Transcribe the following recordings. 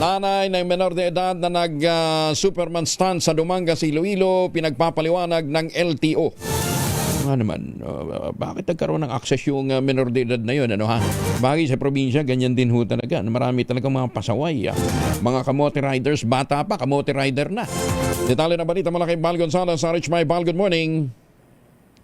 Nanay ng menor de edad na nag-superman stunt sa Dumangas, Iloilo, pinagpapaliwanag ng LTO. Nga naman, uh, bakit nagkaroon ng access yung uh, menor de edad na yun? Ano, ha? Bagay sa probinsya, ganyan din ho talaga. Marami talaga mga pasaway. ah. Mga kamote riders, bata pa, kamote rider na. Detalye na balita mula kay Bal Gonzalez sa Rich My Bal. Good morning.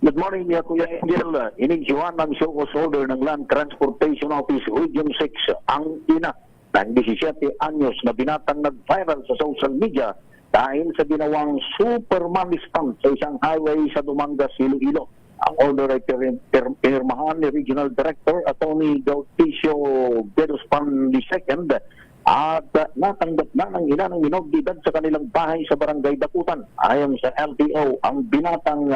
Good morning, uh, Kuya Angel. Inisyuhan ng show cause order ng Land Transportation Office Region 6 ang ina ng 17 anyos na binatang nag-viral sa social media dahil sa ginawang Superman stunt sa isang highway sa Dumangas, Iloilo. Ang order ay pinirmahan ni Regional Director Attorney Gauticio Beruspan II at natanggap na ng ina ng sa kanilang bahay sa barangay Dakutan. Ayon sa LTO, ang binatang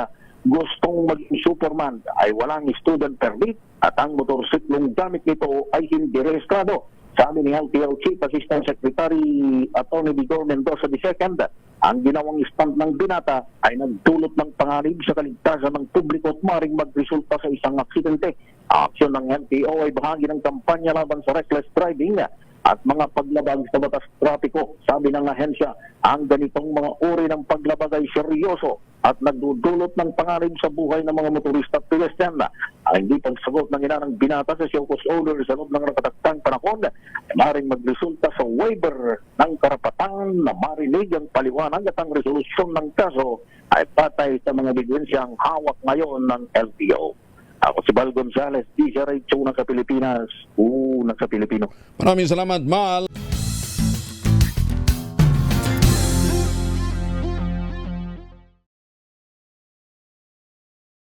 gustong maging Superman ay walang student permit at ang motorsiklong gamit nito ay hindi rehistrado. Sabi ni LTO Chief Assistant Secretary Attorney Vigor Mendoza II, ang ginawang stand ng binata ay nagdulot ng panganib sa kaligtasan ng publiko at maring magresulta sa isang aksidente. Aksyon ng LTO ay bahagi ng kampanya laban sa reckless driving at mga paglabag sa batas trapiko. Sabi ng ahensya, ang ganitong mga uri ng paglabag ay seryoso at nagdudulot ng panganib sa buhay ng mga motorista at pedestrian. Ang hindi pagsagot ng ina ng binata sa Siokos Order sa loob ng nakataktang panahon ay maring magresulta sa waiver ng karapatan na marinig ang paliwanag at ang resolusyon ng kaso ay patay sa mga ebidensyang hawak ngayon ng LTO. Ako si Bal Gonzales, DJ Radio ng sa Pilipinas, unang sa Pilipino. Maraming salamat, Mal.